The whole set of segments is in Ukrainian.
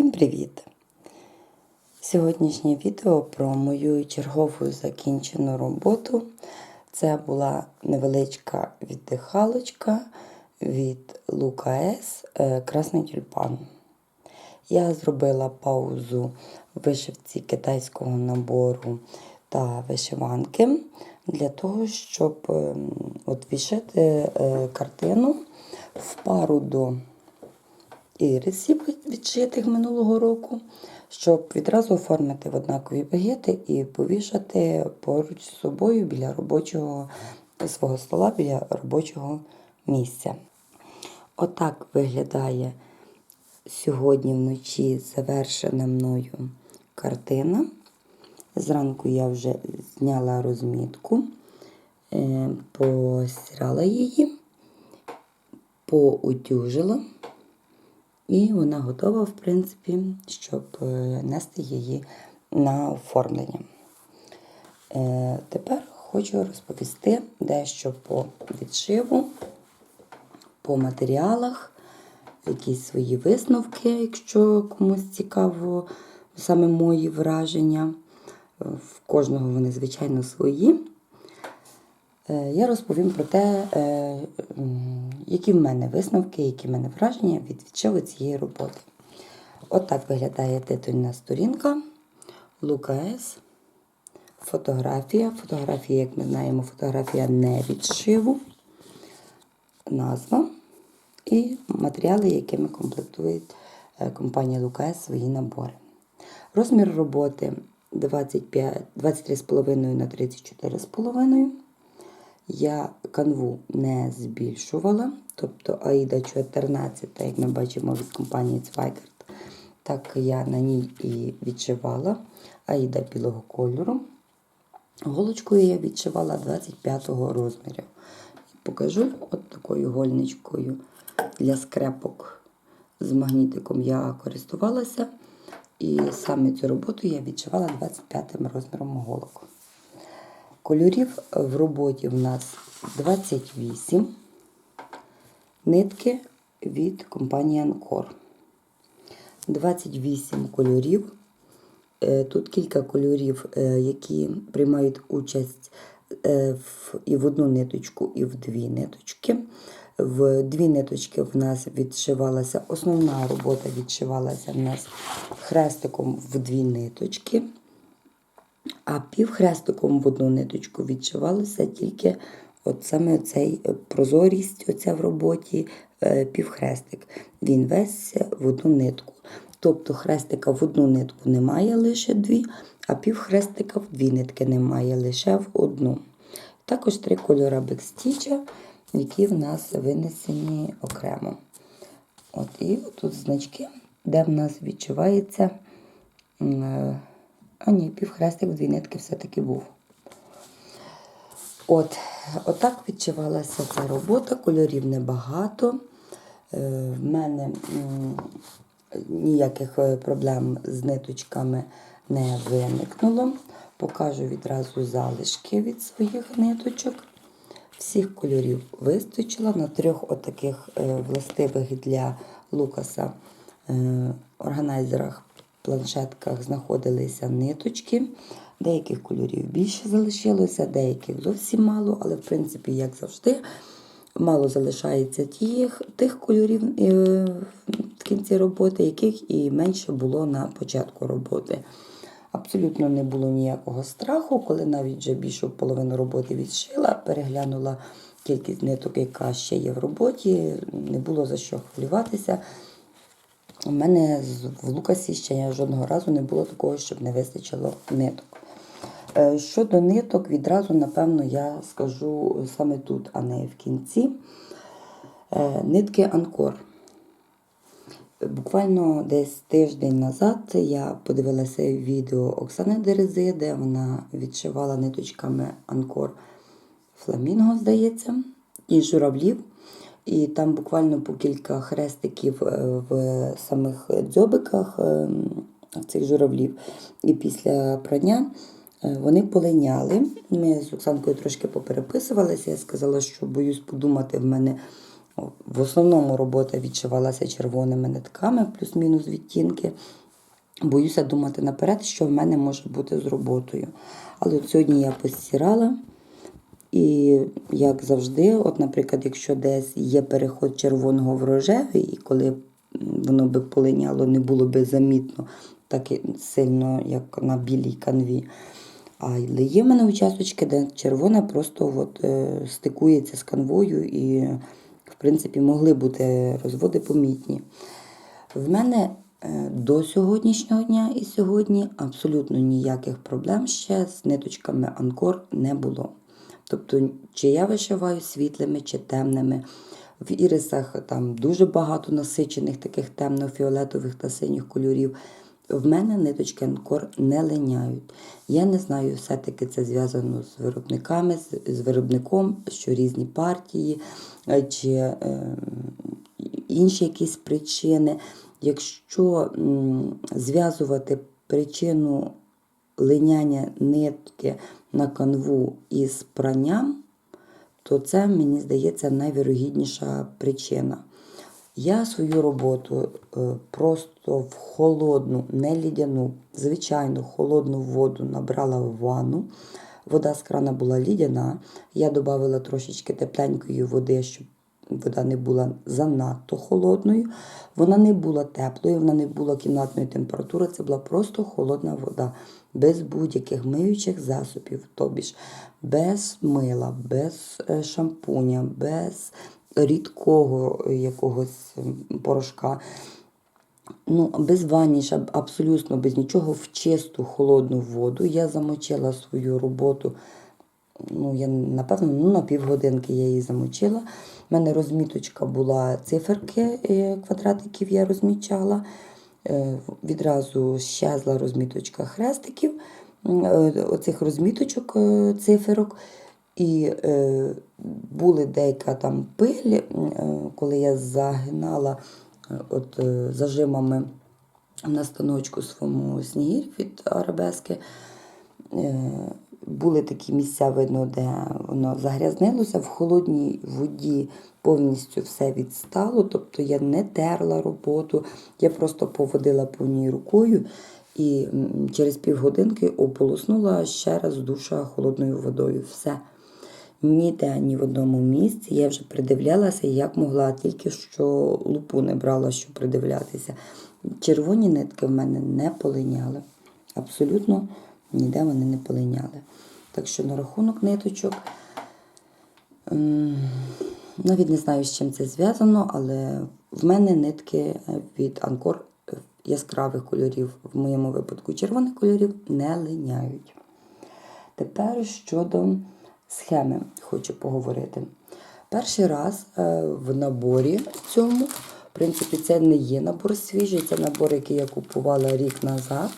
Всім привіт! Сьогоднішнє відео про мою чергову закінчену роботу. Це була невеличка віддихалочка від Лука С е, Красний тюльпан. Я зробила паузу в вишивці китайського набору та вишиванки для того, щоб ем, от відшити е, картину в пару до ірисів відшитих минулого року, щоб відразу оформити в однакові багети і повішати поруч з собою біля робочого свого стола, біля робочого місця. Отак виглядає сьогодні вночі завершена мною картина. Зранку я вже зняла розмітку, е, постирала її, поутюжила. І вона готова, в принципі, щоб е, нести її на оформлення. Е, Тепер хочу розповісти дещо по відшиву, по матеріалах, якісь свої висновки, якщо комусь цікаво, саме мої враження. В кожного вони, звичайно, свої. Е, Я розповім про те, е, які в мене висновки, які в мене враження від відшиву цієї роботи. От виглядає титульна сторінка Лука С. Фотографія. Фотографія, як ми знаємо, фотографія не відшиву, назва і матеріали, якими комплектує е, компанія Лука С свої набори. Розмір роботи 25, 23,5 на 34,5. Я канву не збільшувала, тобто Аїда 14, як ми бачимо від компанії Zweigert, так я на ній і відшивала Аїда білого кольору. Голочкою я відшивала 25-го розміру. Покажу от такою гольничкою для скрепок з магнітиком я користувалася. І саме цю роботу я відшивала 25 розміром голок. Кольорів в роботі в нас 28 нитки від компанії Анкор. 28 кольорів. Е, Тут кілька кольорів, е, які приймають участь е, в, і в одну ниточку, і в дві ниточки. В дві ниточки в нас відшивалася, основна робота відшивалася в нас хрестиком в дві ниточки. А півхрестиком в одну ниточку відшивалося тільки от саме цей прозорість оця в роботі, півхрестик. Він весь в одну нитку. Тобто хрестика в одну нитку немає лише дві, а півхрестика в дві нитки немає лише в одну. Також три кольори бекстіча, які в нас винесені окремо. От І тут значки, де в нас відчувається. А ні, півхрестик в дві нитки все-таки був. От, Отак відчувалася ця робота, кольорів небагато. Е, В мене ніяких е, проблем з ниточками не виникнуло. Покажу відразу залишки від своїх ниточок. Всіх кольорів вистачило. На трьох отаких е, властивих для Лукаса органайзерах планшетках знаходилися ниточки. Деяких кольорів більше залишилося, деяких зовсім мало, але, в принципі, як завжди, мало залишається тих, тих кольорів е, в кінці роботи, яких і менше було на початку роботи. Абсолютно не було ніякого страху, коли навіть вже більшу половину роботи відшила, переглянула кількість ниток, яка ще є в роботі, не було за що хвилюватися. У мене в Лукасі ще жодного разу не було такого, щоб не вистачило ниток. Е, щодо ниток, відразу, напевно, я скажу саме тут, а не в кінці. Е, нитки Анкор. Буквально десь тиждень назад я подивилася відео Оксани Дерези, де вона відшивала ниточками Анкор Фламінго, здається, і журавлів. І там буквально по кілька хрестиків е, в самих дзьобиках цих журавлів. І після прання е, вони полиняли. Ми з Оксанкою трошки попереписувалися. Я сказала, що боюсь подумати, в мене В основному робота відшивалася червоними нитками, плюс-мінус відтінки. Боюся думати наперед, що в мене може бути з роботою. Але от сьогодні я постирала. І як завжди, от, наприклад, якщо десь є переход червоного в рожевий, і коли воно би полиняло, не було би замітно так сильно, як на білій канві. Але є в мене участочки, де червона просто от, е, стикується з канвою, і, в принципі, могли бути розводи помітні. В мене е, до сьогоднішнього дня і сьогодні абсолютно ніяких проблем ще з ниточками Анкор не було. Тобто, чи я вишиваю світлими чи темними. В ірисах там дуже багато насичених таких темно-фіолетових та синіх кольорів. В мене ниточки Анкор не линяють. Я не знаю, все-таки це зв'язано з виробниками, з, виробником, що різні партії, е, чи е, інші якісь причини. Якщо зв'язувати причину линяння нитки на канву із пранням, то це, мені здається, найвірогідніша причина. Я свою роботу е, просто в холодну, не лідяну, звичайно, холодну воду набрала в ванну. Вода з крана була лідяна. Я додала трошечки тепленької води, щоб вода не була занадто холодною. Вона не була теплою, вона не була кімнатної температури. Це була просто холодна вода, без будь-яких миючих засобів, тобі ж без мила, без е, шампуня, без рідкого якогось порошка. Ну, без ваніша, абсолютно без нічого, в чисту холодну воду. Я замочила свою роботу. Ну, я, напевно, ну, на півгодинки я її замочила. У мене розміточка була циферки е, квадратиків, я розмічала. Е, Відразу щезла розміточка хрестиків, е, оцих розміточок циферок. І е, були деяка там пиль, е, коли я загинала от, е, зажимами на станочку своєму снігір від арабески. Е, були такі місця, видно, де воно загрязнилося. В холодній воді повністю все відстало. Тобто я не терла роботу, я просто поводила по ній рукою і через півгодинки ополоснула ще раз душа холодною водою. Все. Ніде, ні в одному місці. Я вже придивлялася, як могла, тільки що лупу не брала, щоб придивлятися. Червоні нитки в мене не полиняли. Абсолютно ніде вони не полиняли. Так що на рахунок ниточок, навіть не знаю, з чим це зв'язано, але в мене нитки е, від Анкор яскравих кольорів, в моєму випадку червоних кольорів, не линяють. Тепер щодо схеми хочу поговорити. Перший раз е, в наборі цьому, в принципі, це не є набор свіжий, це набор, який я купувала рік назад.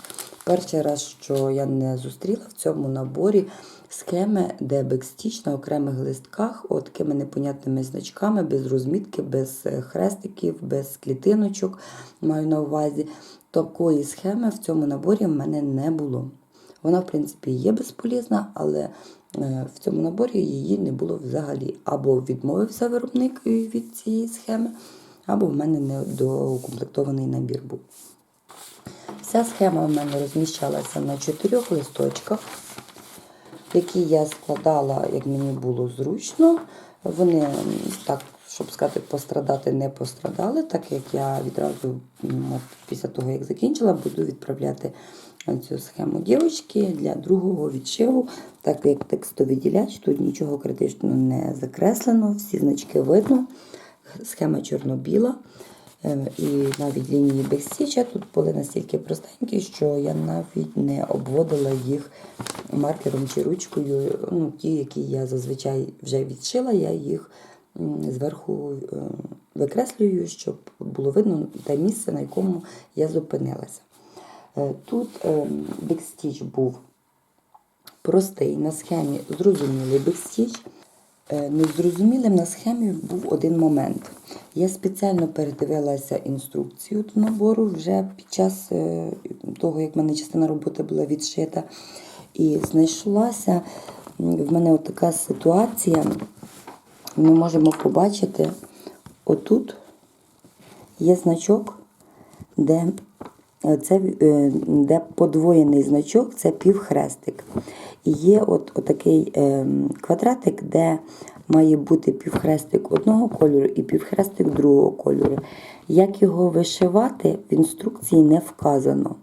Перший раз, що я не зустріла в цьому наборі схеми, де бекстіч на окремих листках, от такими непонятними значками, без розмітки, без е, хрестиків, без клітиночок, маю на увазі. Такої схеми в цьому наборі в мене не було. Вона, в принципі, є безполезна, але е, в цьому наборі її не було взагалі. Або відмовився виробник від цієї схеми, або в мене не доукомплектований набір був. Вся схема в мене розміщалася на чотирьох листочках, які я складала, як мені було зручно. Вони, так, щоб сказати, пострадати не пострадали, так як я відразу після того, як закінчила, буду відправляти цю схему дівчатки для другого відшиву, так як текстовиділяч, тут нічого критично не закреслено, всі значки видно. Схема чорно-біла. Е, І навіть лінії безсіча тут були настільки простенькі, що я навіть не обводила їх маркером чи ручкою. Ну, ті, які я зазвичай вже відшила, я їх зверху е, викреслюю, щоб було видно те місце, на якому я зупинилася. Е, Тут бекстіч був простий, на схемі зрозумілий бекстіч. Е, Незрозумілим на схемі був один момент. Я спеціально передивилася інструкцію до набору вже під час е, того, як в мене частина роботи була відшита. І знайшлася в мене така ситуація. Ми можемо побачити отут є значок, де, це, е, де подвоєний значок, це півхрестик. І є от, отакий е, квадратик, де має бути півхрестик одного кольору і півхрестик другого кольору. Як його вишивати, в інструкції не вказано.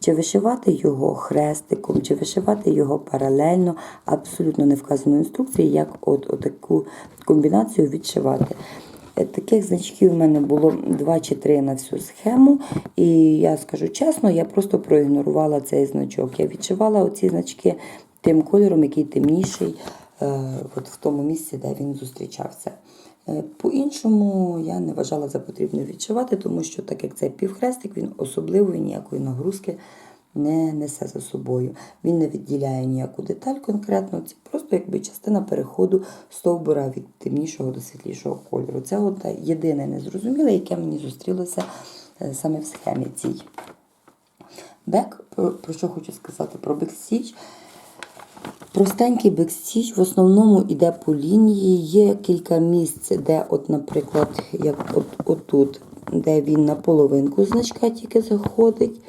Чи вишивати його хрестиком, чи вишивати його паралельно, абсолютно не вказано в інструкції, як от, от таку комбінацію відшивати. Е, Таких значків у мене було 2 чи 3 на всю схему. І я скажу чесно, я просто проігнорувала цей значок. Я відшивала оці значки тим кольором, який темніший, е, от в тому місці, де він зустрічався. Е, По-іншому я не вважала за потрібне відшивати, тому що так як це півхрестик, він особливої ніякої нагрузки не несе за собою. Він не відділяє ніяку деталь конкретно, це просто якби частина переходу стовбура від темнішого до світлішого кольору. Це от єдине незрозуміле, яке мені зустрілося е, саме в схемі цій. Бек, про, що хочу сказати? Про бекстіч. Простенький бекстіч в основному йде по лінії. Є кілька місць, де, от, наприклад, як от, отут, де він на половинку значка тільки заходить.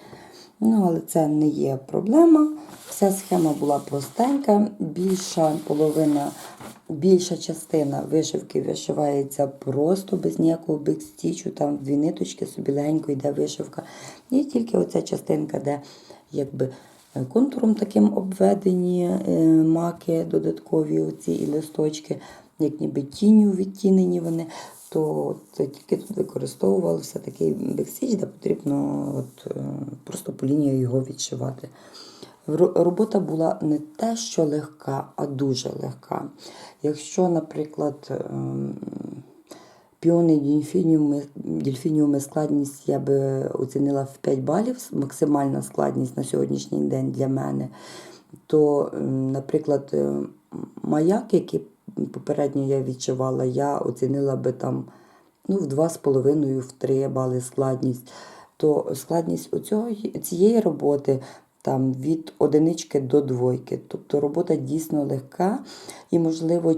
Ну, але це не є проблема. Вся схема була простенька. Більша половина, більша частина вишивки вишивається просто без ніякого бекстічу. Там дві ниточки собі легенько йде вишивка. І тільки оця частинка, де якби контуром таким обведені е, маки, додаткові оці і листочки, як ніби тінню відтінені вони. То це тільки тут використовувався такий бекстіч, де потрібно от, е, просто по лінії його відшивати. Робота була не те, що легка, а дуже легка. Якщо, наприклад, ем, піони дельфініуми складність я би оцінила в 5 балів, максимальна складність на сьогоднішній день для мене, то, ем, наприклад, е, маяк, який попередньо я відчувала, я оцінила би там ну, в 2,5, в 3 бали складність. То складність оцього, цієї роботи там від одинички до двойки. Тобто робота дійсно легка і, можливо,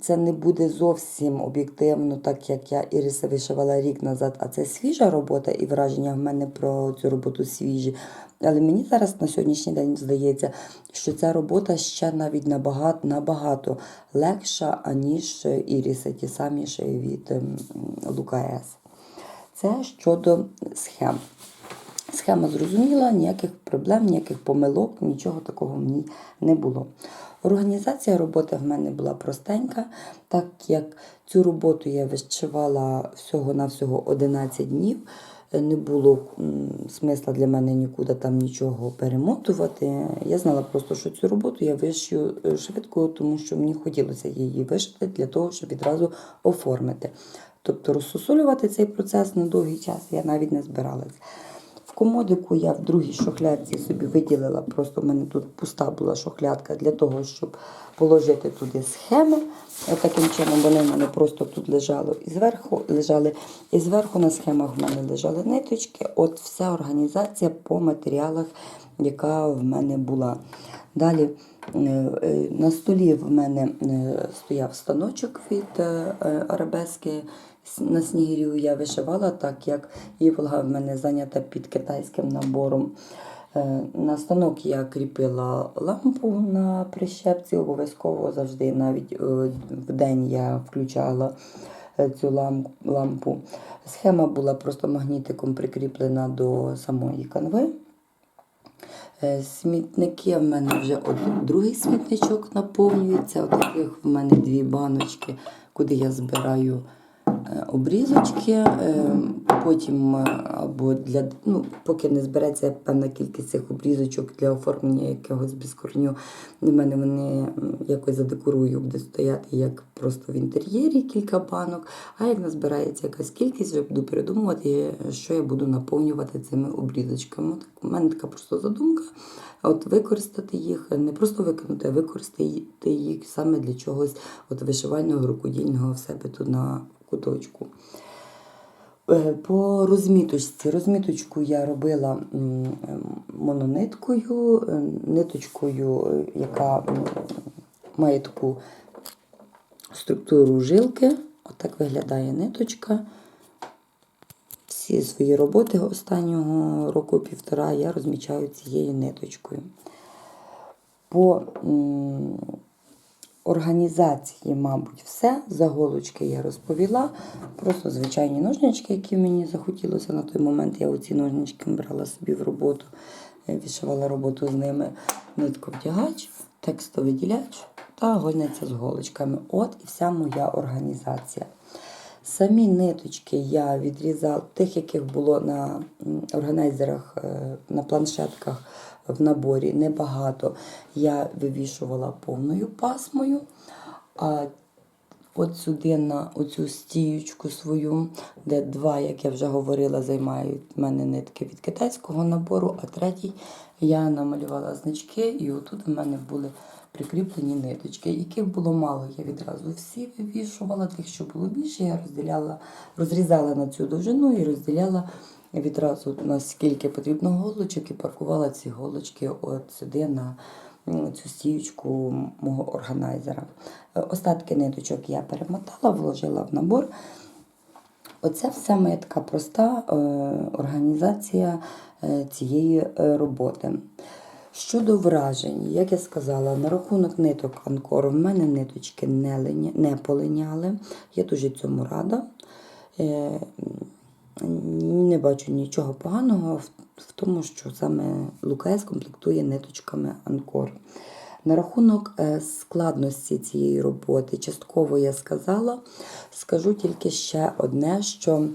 це не буде зовсім об'єктивно, так як я Іриса вишивала рік назад, а це свіжа робота, і враження в мене про цю роботу свіжі. Але мені зараз на сьогоднішній день здається, що ця робота ще навіть набагато, набагато легша, аніж Іріси, ті самі ще від ем, Лука С. Це щодо схем. Схема зрозуміла, ніяких проблем, ніяких помилок, нічого такого ній не було. Організація роботи в мене була простенька, так як цю роботу я вишивала всього-навсього 11 днів. Е, Не було смисла для мене нікуди там нічого перемотувати. Я знала просто, що цю роботу я вишию е, швидко, тому що мені хотілося її вишити для того, щоб відразу оформити. Тобто розсусолювати цей процес на довгий час я навіть не збиралась. Комодику я в другій шухлядці собі виділила, просто в мене тут пуста була шухлядка для того, щоб положити туди схеми. Таким чином вони в мене просто тут лежали і зверху лежали, і зверху на схемах в мене лежали ниточки. От вся організація по матеріалах, яка в мене була. Далі е, е, на столі в мене е, стояв станочок від арабески. На снігирю я вишивала, так як Єволга в мене зайнята під китайським набором. Е, На станок я кріпила лампу на прищепці, обов'язково завжди, навіть е, в день я включала е, цю лампу. Схема була просто магнітиком прикріплена до самої канви. Смітники в мене вже один другий смітничок наповнюється. Отаких в мене дві баночки, куди я збираю обрізочки. Е, Потім е, або для ну, поки не збереться певна кількість цих обрізочок для оформлення якогось безкорню. в мене вони якось задекорую, буде стояти як просто в інтер'єрі кілька банок. А як назбирається якась кількість, вже буду передумувати, що я буду наповнювати цими обрізочками. Так, у мене така просто задумка. От використати їх, не просто викинути, а використати їх саме для чогось от вишивального, рукодільного в себе тут на куточку. Е, По розміточці. Розміточку я робила ем, монониткою, е, ниточкою, е, яка має таку структуру жилки Отак виглядає ниточка. Всі свої роботи останнього року півтора я розмічаю цією ниточкою. По організації, мабуть, все. Заголочки я розповіла. Просто звичайні ножнички, які мені захотілося на той момент. Я оці ножнички брала собі в роботу, е, вишивала роботу з ними. Нитковдягач, текстовиділяч та гольниця з голочками. От і вся моя організація. Самі ниточки я відрізала, тих, яких було на органайзерах, е, на планшетках в наборі, небагато. Я вивішувала повною пасмою. А от сюди на оцю стіючку свою, де два, як я вже говорила, займають мене нитки від китайського набору, а третій я намалювала значки, і отут в мене були прикріплені ниточки, яких було мало. Я відразу всі вивішувала, тих, що було більше, я розділяла, розрізала на цю довжину і розділяла відразу наскільки потрібно голочок і паркувала ці голочки от сюди на цю стіючку мого органайзера. Е, Остатки ниточок я перемотала, вложила в набор. Оце все моя така проста е, організація е, цієї роботи. Щодо вражень, як я сказала, на рахунок ниток Анкору в мене ниточки не полиняли. Я дуже цьому рада. Не бачу нічого поганого в, тому, що саме Лукас комплектує ниточками Анкор. На рахунок е, складності цієї роботи, частково я сказала, скажу тільки ще одне, що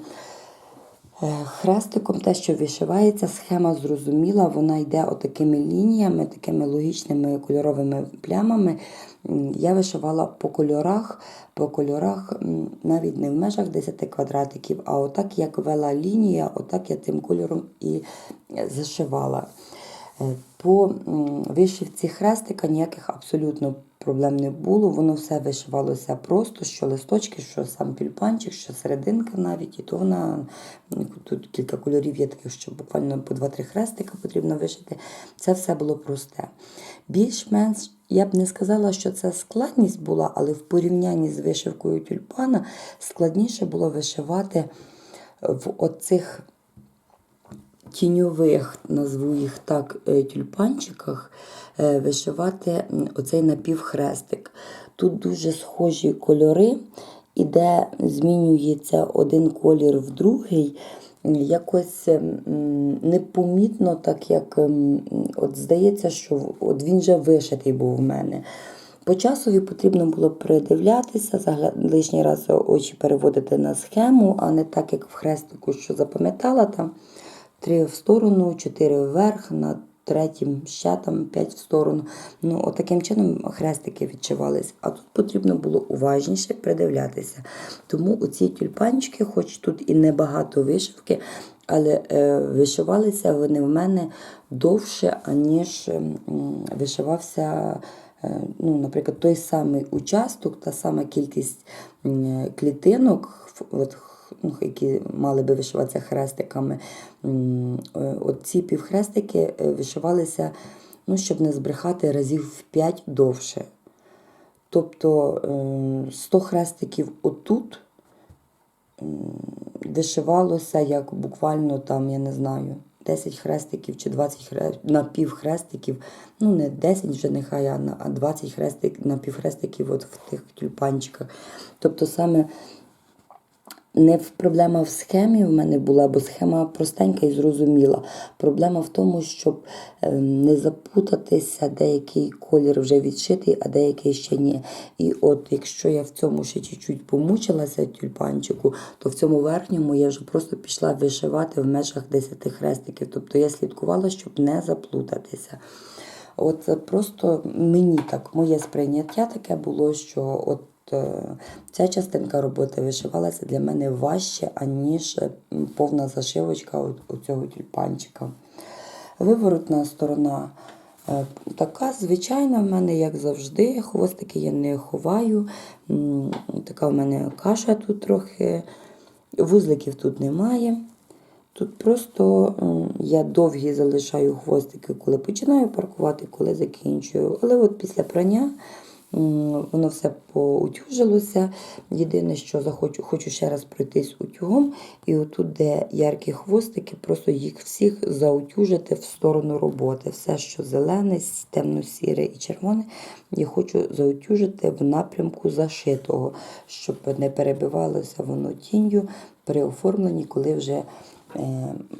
е, хрестиком те, що вишивається, схема зрозуміла, вона йде отакими лініями, такими логічними кольоровими плямами. Я вишивала по кольорах, по кольорах навіть не в межах 10 квадратиків, а отак, як вела лінія, отак я тим кольором і е, зашивала. Е, По вишивці хрестика ніяких абсолютно проблем не було. Воно все вишивалося просто, що листочки, що сам тюльпанчик, що серединка навіть. І то вона тут кілька кольорів є таких, що буквально по 2-3 хрестика потрібно вишити. Це все було просте. Більш-менш я б не сказала, що це складність була, але в порівнянні з вишивкою тюльпана складніше було вишивати в оцих тіньових, назву їх так, е, тюльпанчиках е, вишивати оцей напівхрестик. Тут дуже схожі кольори, і де змінюється один колір в другий, якось непомітно, так як от здається, що от він вже вишитий був у мене. По часові потрібно було придивлятися, лишній раз очі переводити на схему, а не так, як в хрестику, що запам'ятала там три в сторону, чотири вверх, на третім ще там п'ять в сторону. Ну, от таким чином хрестики відчувались. А тут потрібно було уважніше придивлятися. Тому оці тюльпанчики, хоч тут і небагато вишивки, але е, вишивалися вони в мене довше, аніж м, вишивався. е, Ну, наприклад, той самий участок, та сама кількість клітинок, от, ну, які мали би вишиватися хрестиками. Е, От ці півхрестики е, вишивалися, ну, щоб не збрехати, разів в 5 довше. Тобто е, 100 хрестиків отут вишивалося як буквально там, я не знаю, 10 хрестиків чи 20 хре... напівхрестиків. Ну, не 10 вже нехай, а на- а 20 хрестик, напівхрестиків от в тих тюльпанчиках. Тобто саме не в проблема в схемі в мене була, бо схема простенька і зрозуміла. Проблема в тому, щоб е, не запутатися, деякий колір вже відшитий, а деякий ще ні. І от якщо я в цьому ще чуть-чуть помучилася тюльпанчику, то в цьому верхньому я вже просто пішла вишивати в межах 10 хрестиків. Тобто я слідкувала, щоб не заплутатися. От просто мені так, моє сприйняття таке було, що от е, ця частинка роботи вишивалася для мене важче, аніж повна зашивочка от, цього тюльпанчика. Виворотна сторона е, така звичайна в мене, як завжди. Хвостики я не ховаю. Така в мене каша тут трохи. Вузликів тут немає. Тут просто я довгі залишаю хвостики, коли починаю паркувати, коли закінчую. Але от після прання Воно все поутюжилося. Єдине, що захочу, хочу ще раз пройтись утюгом. І отут, де яркі хвостики, просто їх всіх заутюжити в сторону роботи. Все, що зелене, темно-сіре і червоне, я хочу заутюжити в напрямку зашитого, щоб не перебивалося воно тінню при оформленні, коли вже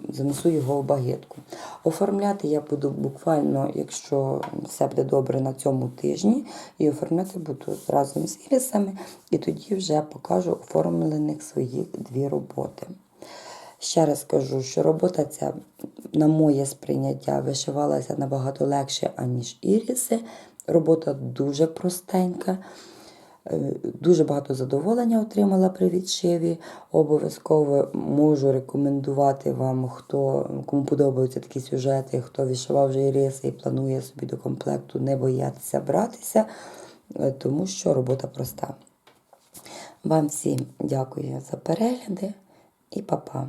занесу його в багетку. Оформляти я буду буквально, якщо все буде добре на цьому тижні, і оформляти буду разом з ірисами, і тоді вже покажу оформлених своїх дві роботи. Ще раз кажу, що робота ця, на моє сприйняття, вишивалася набагато легше, аніж іріси. Робота дуже простенька. Е, Дуже багато задоволення отримала при відшиві. Обов'язково можу рекомендувати вам, хто кому подобаються такі сюжети, хто відшивав вже іриси і планує собі до комплекту не боятися братися, е, тому що робота проста. Вам всім дякую за перегляди і па-па.